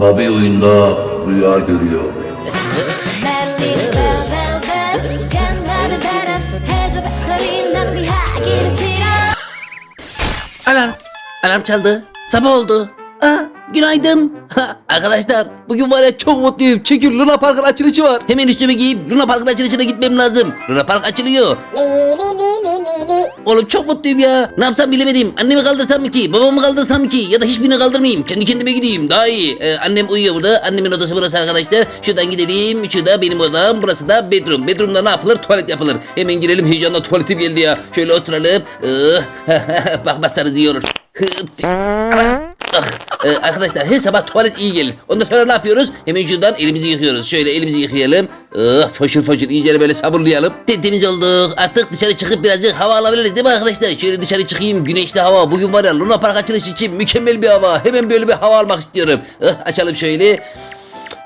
Babi oyunda rüya görüyor. Alarm! Alarm çaldı. Sabah oldu. Günaydın. Ha, arkadaşlar bugün var ya çok mutluyum. Çünkü Luna Park'ın açılışı var. Hemen üstüme giyip Luna Park'ın açılışına gitmem lazım. Luna Park açılıyor. Oğlum çok mutluyum ya. Ne yapsam bilemedim. Annemi kaldırsam mı ki? Babamı kaldırsam mı ki? Ya da hiçbirini kaldırmayayım. Kendi kendime gideyim. Daha iyi. Ee, annem uyuyor burada. Annemin odası burası arkadaşlar. Şuradan gidelim. Şu da benim odam. Burası da bedroom. Bedroom'da ne yapılır? Tuvalet yapılır. Hemen girelim. Heyecanla tuvaletim geldi ya. Şöyle oturalım. Ih, Bakmazsanız iyi olur. Ah, e, arkadaşlar her sabah tuvalet iyi gelir. Ondan sonra ne yapıyoruz? Hemen şuradan elimizi yıkıyoruz. Şöyle elimizi yıkayalım. Ah, foşur foşur iyice böyle sabunlayalım. Tertemiz olduk. Artık dışarı çıkıp birazcık hava alabiliriz değil mi arkadaşlar? Şöyle dışarı çıkayım. Güneşli hava. Bugün var ya Luna Park açılışı için mükemmel bir hava. Hemen böyle bir hava almak istiyorum. Ah, açalım şöyle.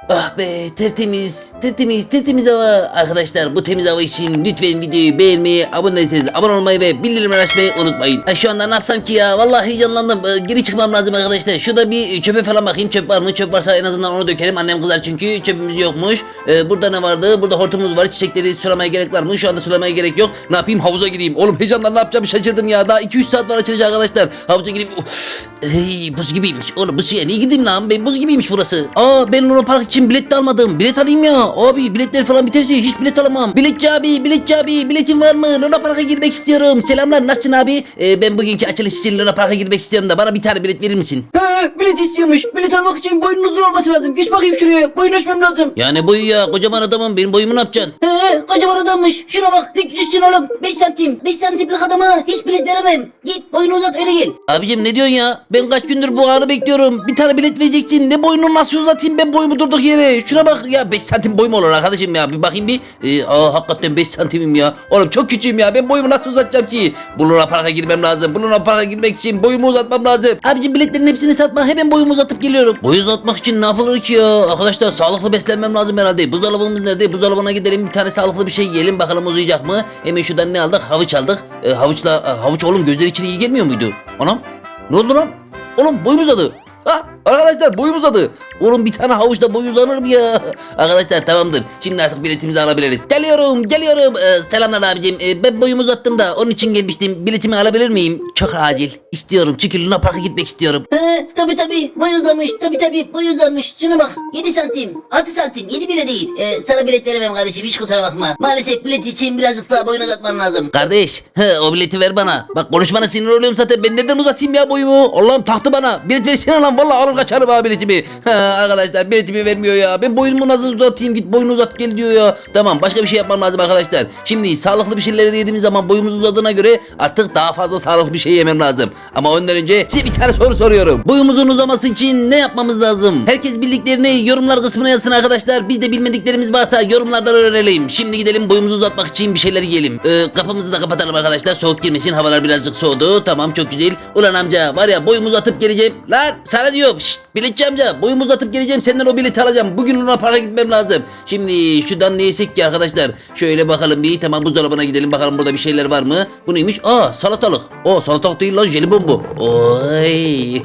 Ah be tertemiz, tertemiz, tertemiz hava. Arkadaşlar bu temiz hava için lütfen videoyu beğenmeyi, abone değilseniz abone olmayı ve bildirimleri açmayı unutmayın. Ay şu anda ne yapsam ki ya? Vallahi heyecanlandım. Ee, geri çıkmam lazım arkadaşlar. Şurada bir çöpe falan bakayım. Çöp var mı? Çöp varsa en azından onu dökelim. Annem kızar çünkü çöpümüz yokmuş. Ee, burada ne vardı? Burada hortumumuz var. Çiçekleri sulamaya gerek var mı? Şu anda sulamaya gerek yok. Ne yapayım? Havuza gireyim. Oğlum heyecandan ne yapacağımı şaşırdım ya. Daha 2-3 saat var açılacak arkadaşlar. Havuza. Uf, Hey, buz gibiymiş. Oğlum bu suya niye gideyim lan? Ben buz gibiymiş burası. Aa ben Luna Park için bilet de almadım. Bilet alayım ya. Abi biletler falan biterse hiç bilet alamam. Biletçi abi, biletçi abi. Biletin var mı? Luna Park'a girmek istiyorum. Selamlar nasılsın abi? Ee, ben bugünkü açılış için Luna Park'a girmek istiyorum da bana bir tane bilet verir misin? He, bilet istiyormuş. Bilet almak için boyunun uzun olması lazım. Geç bakayım şuraya. Boyun ölçmem lazım. Yani boyu ya kocaman adamım benim boyumu ne yapacaksın? He, kocaman adammış. Şuna bak. Dik düşsün oğlum. 5 santim. 5 santimlik adama hiç bilet veremem. Git boyunu uzat öyle gel. Abicim ne diyorsun ya? Ben kaç gündür bu anı bekliyorum. Bir tane bilet vereceksin. Ne boyunu nasıl uzatayım ben boyumu durduk yere. Şuna bak ya 5 santim boyum olur arkadaşım ya. Bir bakayım bir. Ee, aa hakikaten 5 santimim ya. Oğlum çok küçüğüm ya. Ben boyumu nasıl uzatacağım ki? Bu Luna Park'a girmem lazım. Bu Luna Park'a girmek için boyumu uzatmam lazım. Abicim biletlerin hepsini satma. Hemen boyumu uzatıp geliyorum. Boy uzatmak için ne yapılır ki ya? Arkadaşlar sağlıklı beslenmem lazım herhalde. Buzdolabımız nerede? Buzdolabına gidelim bir tane sağlıklı bir şey yiyelim. Bakalım uzayacak mı? Hemen şuradan ne aldık? Havuç aldık. Ee, havuçla e, havuç oğlum gözler için iyi gelmiyor muydu? Anam ne oldu lan? Oğlum boyum uzadı. Ha, arkadaşlar boyum uzadı. Oğlum bir tane havuçta boy uzanır mı ya? Arkadaşlar tamamdır. Şimdi artık biletimizi alabiliriz. Geliyorum, geliyorum. Ee, selamlar abicim. Ee, ben boyumu uzattım da onun için gelmiştim. Biletimi alabilir miyim? Çok acil. İstiyorum çünkü Luna Park'a gitmek istiyorum. He, tabi tabi. Boy uzamış. Tabi tabi. Boy uzamış. Şuna bak. 7 santim. 6 santim. 7 bile değil. Ee, sana bilet veremem kardeşim. Hiç kusura bakma. Maalesef bilet için birazcık daha boyunu uzatman lazım. Kardeş, he, o bileti ver bana. Bak konuşmana sinir oluyorum zaten. Ben nereden uzatayım ya boyumu? Allah'ım taktı bana. Bilet versene lan. Vallahi alır kaçarım ha biletimi. Ha, arkadaşlar biletimi vermiyor ya. Ben boyumu nasıl uzatayım? Git boyunu uzat gel diyor ya. Tamam başka bir şey yapmam lazım arkadaşlar. Şimdi sağlıklı bir şeyler yediğimiz zaman boyumuz uzadığına göre artık daha fazla sağlıklı bir şey yemem lazım. Ama ondan önce size bir tane soru soruyorum. Boyumuzun uzaması için ne yapmamız lazım? Herkes bildiklerini yorumlar kısmına yazsın arkadaşlar. Biz de bilmediklerimiz varsa yorumlardan öğrenelim. Şimdi gidelim boyumuzu uzatmak için bir şeyler yiyelim. Ee, kapımızı da kapatalım arkadaşlar. Soğuk girmesin. Havalar birazcık soğudu. Tamam çok güzel. Ulan amca var ya boyumu uzatıp geleceğim. Lan sana diyorum. Şşt biletçi amca boyumu uzatıp geleceğim. Senden o bileti alacağım. Bugün Luna Park'a gitmem lazım. Şimdi şuradan ne yesek ki arkadaşlar. Şöyle bakalım bir. Tamam buzdolabına gidelim. Bakalım burada bir şeyler var mı? Bu neymiş? Aa salatalık. O salatalık değil lan jelibon bu. Oy.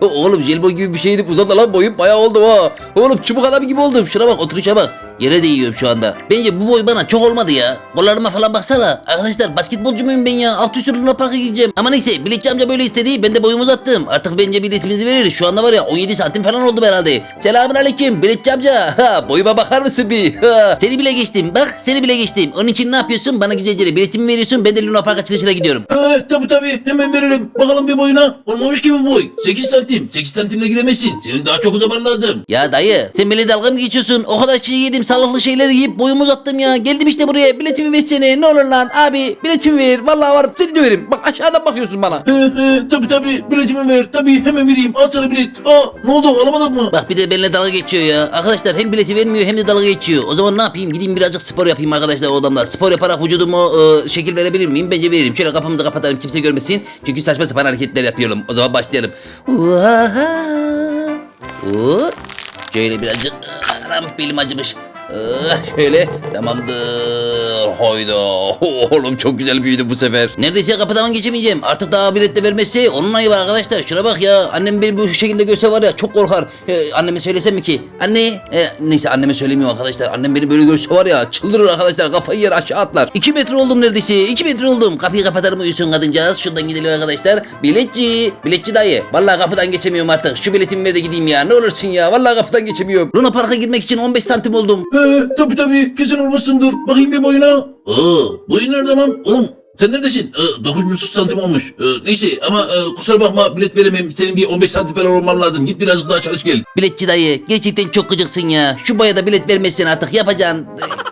Oğlum jelibon gibi bir şeydi. Uzadı lan boyum. Bayağı oldu ha. Oğlum çubuk adam gibi oldum. Şuna bak oturuşa bak. Yere değiyorum şu anda. Bence bu boy bana çok olmadı ya. Kollarıma falan baksana. Arkadaşlar basketbolcu muyum ben ya? Alt üstü Luna Park'a gideceğim. Ama neyse biletçi amca böyle istedi. Ben de boyumu uzattım. Artık bence biletimizi veririz. Şu anda var ya 17 santim falan oldu herhalde. Selamun aleyküm biletçi amca. Ha, boyuma bakar mısın bir? Ha, seni bile geçtim. Bak seni bile geçtim. Onun için ne yapıyorsun? Bana güzelce biletimi veriyorsun. Ben de Luna Park açılışına gidiyorum. Ee, tabi tabi hemen veririm. Bakalım bir boyuna. Olmamış ki bu boy. 8 santim. 8 santimle giremezsin. Senin daha çok uzaman lazım. Ya dayı sen benimle dalga mı geçiyorsun? O kadar şey yedim sağlıklı şeyler yiyip boyumu uzattım ya. Geldim işte buraya biletimi versene ne olur lan abi biletimi ver. Vallahi var seni döverim. Bak aşağıdan bakıyorsun bana. He he tabi tabi biletimi ver. Tabi hemen vereyim. Al sana bilet. Aa ne oldu alamadın mı? Bak bir de benimle dalga geçiyor ya. Arkadaşlar hem bileti vermiyor hem de dalga geçiyor. O zaman ne yapayım? Gideyim birazcık spor yapayım arkadaşlar odamda. Spor yaparak vücuduma e, şekil verebilir miyim? Bence veririm. Şöyle kapımızı kapatalım kimse görmesin. Çünkü saçma sapan hareketler yapıyorum. O zaman başlayalım. Vaha. Oo. Şöyle birazcık anam belim acımış. Şöyle tamamdır. Hayda. Oğlum çok güzel büyüdü bu sefer. Neredeyse kapıdan geçemeyeceğim. Artık daha bilet de vermezse onun ayıbı arkadaşlar. Şuna bak ya. Annem beni bu şekilde görse var ya çok korkar. Ee, anneme söylesem mi ki? Anne. e, neyse anneme söylemiyorum arkadaşlar. Annem beni böyle görse var ya çıldırır arkadaşlar. Kafayı yer aşağı atlar. 2 metre oldum neredeyse. 2 metre oldum. Kapıyı kapatalım uyusun kadıncağız. Şuradan gidelim arkadaşlar. Biletçi. Biletçi dayı. Vallahi kapıdan geçemiyorum artık. Şu biletimi ver de gideyim ya. Ne olursun ya. Vallahi kapıdan geçemiyorum. Luna Park'a girmek için 15 santim oldum. Ee, tabii tabii kesin olmuşsundur. Bakayım bir boyuna. Aa, boyun nerede lan? Oğlum sen neredesin? Ee, 9,5 santim olmuş. Ee, neyse ama e, kusura bakma bilet veremem. Senin bir 15 santim falan olman lazım. Git birazcık daha çalış gel. Biletçi dayı gerçekten çok gıcıksın ya. Şu boyada bilet vermezsen artık yapacağın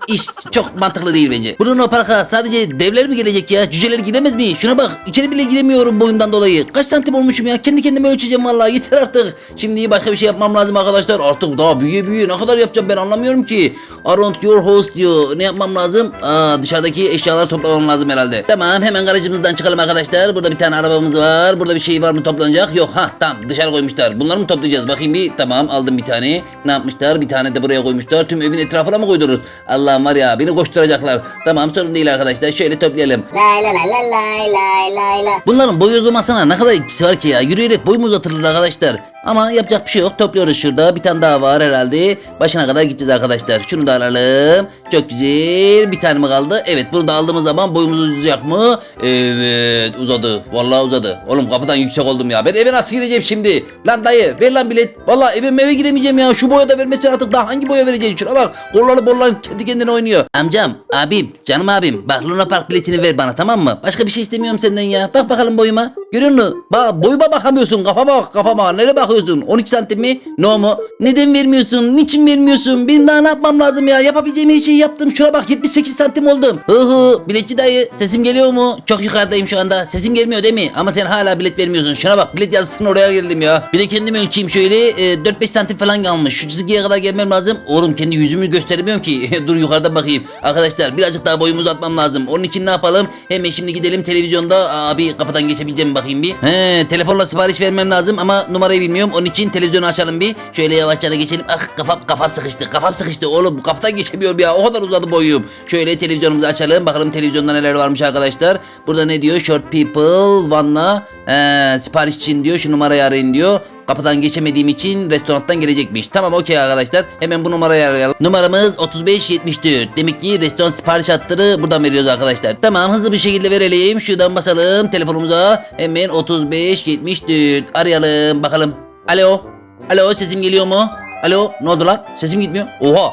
e, iş çok mantıklı değil bence. Bunun o parka sadece devler mi gelecek ya? Cüceler giremez mi? Şuna bak içeri bile giremiyorum boyumdan dolayı. Kaç santim olmuşum ya? Kendi kendime ölçeceğim vallahi yeter artık. Şimdi başka bir şey yapmam lazım arkadaşlar. Artık daha büyüye büyüye ne kadar yapacağım ben anlamıyorum ki. Around your house diyor. Ne yapmam lazım? Aa, dışarıdaki eşyaları toplamam lazım herhalde. Tamam hemen garajımızdan çıkalım arkadaşlar. Burada bir tane arabamız var. Burada bir şey var mı toplanacak? Yok ha tamam dışarı koymuşlar. Bunları mı toplayacağız? Bakayım bir tamam aldım bir tane. Ne yapmışlar? Bir tane de buraya koymuşlar. Tüm evin etrafına mı koydunuz? Allah'ım var ya beni koşturacaklar. Tamam sorun değil arkadaşlar. Şöyle toplayalım. Lay lay lay lay lay lay lay lay. Bunların boy uzamasına ne kadar etkisi var ki ya? Yürüyerek boy mu uzatılır arkadaşlar? Ama yapacak bir şey yok. Topluyoruz şurada. Bir tane daha var herhalde. Başına kadar gideceğiz arkadaşlar. Şunu da alalım. Çok güzel. Bir tane mi kaldı? Evet bunu da aldığımız zaman boyumuz uzayacak mı? Evet uzadı. Vallahi uzadı. Oğlum kapıdan yüksek oldum ya. Ben eve nasıl gideceğim şimdi? Lan dayı ver lan bilet. Vallahi evim eve giremeyeceğim ya. Şu boya da vermesin artık. Daha hangi boya vereceğiz? Şuna bak. Kolları bollar kendi kendine oynuyor. Amcam, abim, canım abim. Bak Luna Park biletini ver bana tamam mı? Başka bir şey istemiyorum senden ya. Bak bakalım boyuma. Görüyor musun? Bak boyuma bakamıyorsun. Kafama bak kafama. Nereye bakıyorsun? 12 santim mi? No mu? Neden vermiyorsun? Niçin vermiyorsun? Benim daha ne yapmam lazım ya? Yapabileceğim her şeyi yaptım. Şuna bak 78 santim oldum. Hı hı. Biletçi dayı sesim geliyor mu? Çok yukarıdayım şu anda. Sesim gelmiyor değil mi? Ama sen hala bilet vermiyorsun. Şuna bak bilet yazısının oraya geldim ya. Bir de kendimi ölçeyim şöyle. E, 4-5 santim falan kalmış. Şu çizgiye kadar gelmem lazım. Oğlum kendi yüzümü gösteremiyorum ki. Dur yukarıda bakayım. Arkadaşlar birazcık daha boyumu uzatmam lazım. Onun için ne yapalım? Hemen şimdi gidelim televizyonda. Abi kapıdan geçebileceğim bakayım bir. He, telefonla sipariş vermem lazım ama numarayı bilmiyorum. Onun için televizyonu açalım bir. Şöyle yavaşça da geçelim. Ah kafam kafam sıkıştı. Kafam sıkıştı oğlum. Kapıdan geçemiyorum ya. O kadar uzadı boyum. Şöyle televizyonumuzu açalım. Bakalım televizyonda neler varmış arkadaşlar. Burada ne diyor? Short people one'la ee, sipariş için diyor. Şu numarayı arayın diyor. Kapıdan geçemediğim için restorandan gelecekmiş. Tamam okey arkadaşlar. Hemen bu numarayı arayalım. Numaramız 3574. Demek ki restoran sipariş hattını buradan veriyoruz arkadaşlar. Tamam hızlı bir şekilde verelim. Şuradan basalım telefonumuza. Hemen 3574. Arayalım bakalım. Alo. Alo sesim geliyor mu? Alo ne oldu lan? Sesim gitmiyor. Oha.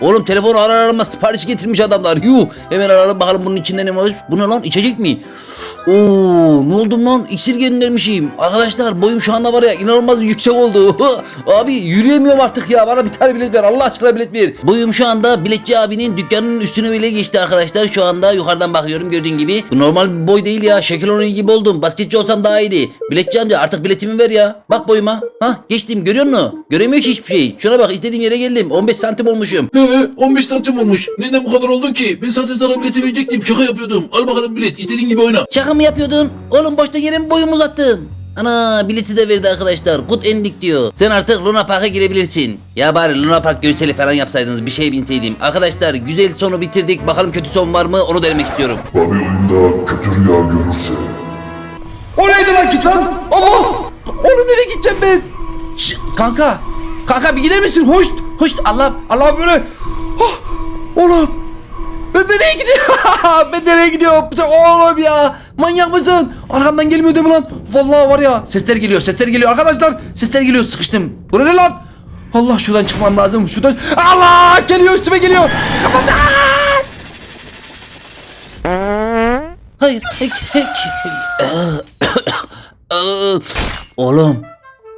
Oğlum telefonu arar aramaz sipariş getirmiş adamlar. Yuh. Hemen arayalım bakalım bunun içinde ne var? Bu ne lan? İçecek mi? Oo, ne oldum lan? İksir göndermişim. Arkadaşlar boyum şu anda var ya inanılmaz yüksek oldu. abi yürüyemiyorum artık ya. Bana bir tane bilet ver. Allah aşkına bilet ver. Boyum şu anda biletçi abinin dükkanının üstüne bile geçti arkadaşlar. Şu anda yukarıdan bakıyorum gördüğün gibi. Bu normal bir boy değil ya. Şekil onun gibi oldum. Basketçi olsam daha iyiydi. Biletçi amca artık biletimi ver ya. Bak boyuma. Hah geçtim görüyor musun? Göremiyor ki hiçbir şey. Şuna bak istediğim yere geldim. 15 santim olmuşum. He, 15 santim olmuş. Neden bu kadar oldun ki? Ben zaten sana bileti verecektim. Şaka yapıyordum. Al bakalım bilet. İstediğin gibi oyna. Şaka mı yapıyordun? Oğlum boşta yere mi boyumu uzattın? Ana bileti de verdi arkadaşlar. Good ending diyor. Sen artık Luna Park'a girebilirsin. Ya bari Luna Park görseli falan yapsaydınız bir şey binseydim. Arkadaşlar güzel sonu bitirdik. Bakalım kötü son var mı onu denemek istiyorum. Bobby oyunda kötü rüya görürse O neydi lan git lan? Allah! Oğlum nereye gideceğim ben? Şş, kanka. Kanka bir gider misin? Hoş. Hoş. Allah Allah böyle. Oh, oğlum. Ben nereye gidiyorum? ben nereye gidiyorum? Oğlum ya. Manyak mısın? Arkamdan gelmiyor değil mi lan? Vallahi var ya. Sesler geliyor. Sesler geliyor. Arkadaşlar sesler geliyor. Sıkıştım. Bu ne lan? Allah şuradan çıkmam lazım. Şuradan. Allah geliyor üstüme geliyor. Kapatın. Hayır. Hek, hek. Aa, Oğlum.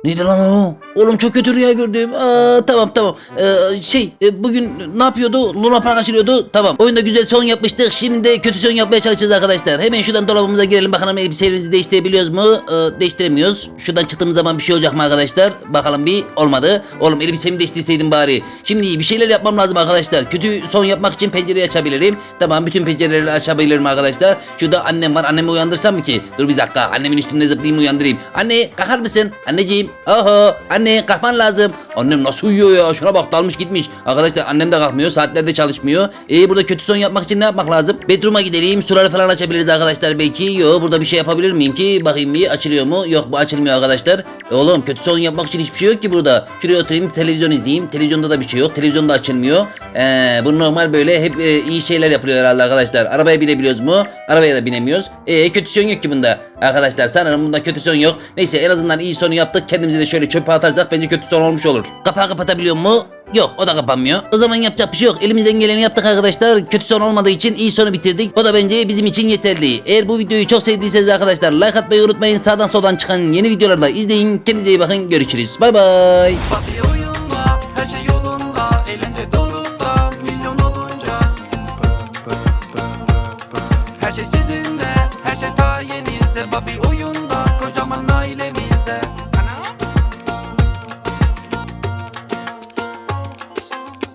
Neydi lan o? Oğlum çok kötü rüya gördüm. Aa, tamam tamam. Ee, şey e, bugün ne yapıyordu? Luna Park açılıyordu. Tamam. Oyunda güzel son yapmıştık. Şimdi de kötü son yapmaya çalışacağız arkadaşlar. Hemen şuradan dolabımıza girelim. Bakalım elbiselerimizi değiştirebiliyoruz mu? Ee, değiştiremiyoruz. Şuradan çıktığımız zaman bir şey olacak mı arkadaşlar? Bakalım bir. Olmadı. Oğlum elbisemi değiştirseydim bari. Şimdi bir şeyler yapmam lazım arkadaşlar. Kötü son yapmak için pencereyi açabilirim. Tamam bütün pencereleri açabilirim arkadaşlar. Şurada annem var. Annemi uyandırsam mı ki? Dur bir dakika. Annemin üstünde zıplayayım uyandırayım. Anne kalkar mısın? Anneciğim. Oho. Anne kalkman lazım. Annem nasıl uyuyor ya? Şuna bak dalmış gitmiş. Arkadaşlar annem de kalkmıyor. Saatlerde çalışmıyor. E burada kötü son yapmak için ne yapmak lazım? Bedroom'a gidelim. Suları falan açabiliriz arkadaşlar belki. Yo burada bir şey yapabilir miyim ki? Bakayım bir açılıyor mu? Yok bu açılmıyor arkadaşlar. E, oğlum kötü son yapmak için hiçbir şey yok ki burada. Şuraya oturayım televizyon izleyeyim. Televizyonda da bir şey yok. Televizyon da açılmıyor. Ee, bu normal böyle hep e, iyi şeyler yapılıyor herhalde arkadaşlar. Arabaya binebiliyoruz mu? Arabaya da binemiyoruz. E, kötü son yok ki bunda. Arkadaşlar sanırım bunda kötü son yok. Neyse en azından iyi sonu yaptık. Kendimize de şöyle çöpe atarsak bence kötü son olmuş olur. Kapağı kapatabiliyor mu? Yok o da kapanmıyor. O zaman yapacak bir şey yok. Elimizden geleni yaptık arkadaşlar. Kötü son olmadığı için iyi sonu bitirdik. O da bence bizim için yeterli. Eğer bu videoyu çok sevdiyseniz arkadaşlar like atmayı unutmayın. Sağdan soldan çıkan yeni videolarda izleyin. Kendinize iyi bakın. Görüşürüz. Bay bay.